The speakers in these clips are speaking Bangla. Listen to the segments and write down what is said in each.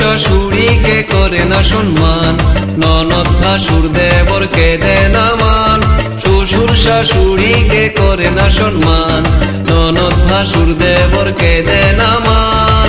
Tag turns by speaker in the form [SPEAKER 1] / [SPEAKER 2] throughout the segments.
[SPEAKER 1] শ্বশুরিকে করে না সম্মান। ননদ ভাসুর দেবরকে দেয় না মান। শ্বশুর শাশুড়িকে করে না সম্মান। ননদ ভাসুর দেবরকে দেয় না মান।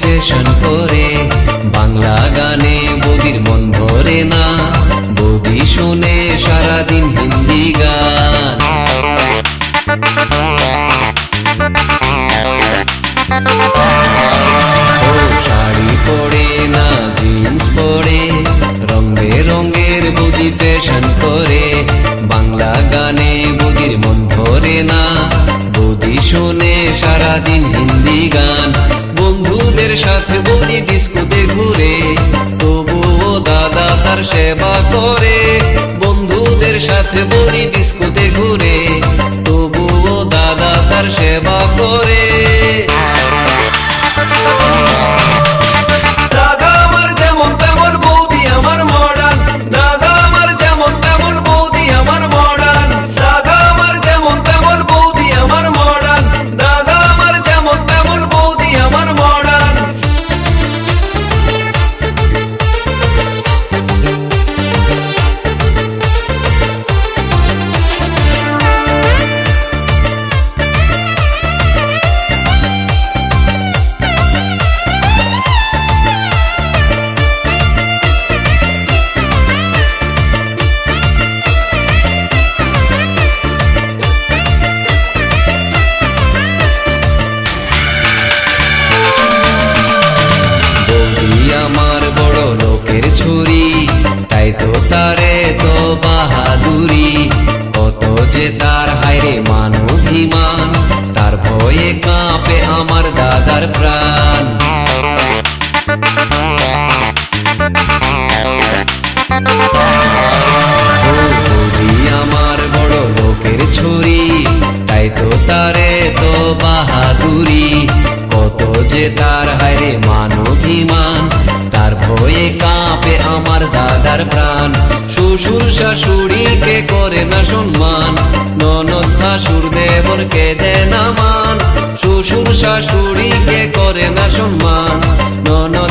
[SPEAKER 1] বৌদি করে বাংলা গানে বদির মন ভরে না। বৌদি শোনে সারাদিন হিন্দি গান। শাড়ি পরে না জিন্স পরে, রঙে বৌদি ফ্যাশন করে, বাংলা গানে বৌদির মন ভরে না। বৌদি শোনে সারাদিন হিন্দি গান। বন্ধুদের সাথে বলি ডিস্কোতে ঘুরে তবুও দাদা তার সেবা করে। বন্ধুদের সাথে বলি ডিস্কোতে ঘুরে তবুও দাদা তার সেবা করে। তাই তো তারে তো বাহাদুরি, কত যে তার হায়রে মান তার ভয়ে কাঁপে আমার দাদার প্রাণ। বড় লোকের ছুরি, তাই তো তারে তো বাহাদুরি, কত যে তার হায়রে মান অভিমান, তার ভয়ে কাঁপে আমার দাদার প্রাণ। শ্বশুর শাশুড়িকে করে না সম্মান। ননদ শাশুর দেবরকে দেয় না মান। শ্বশুর শাশুড়িকে করে না সম্মান। ননদ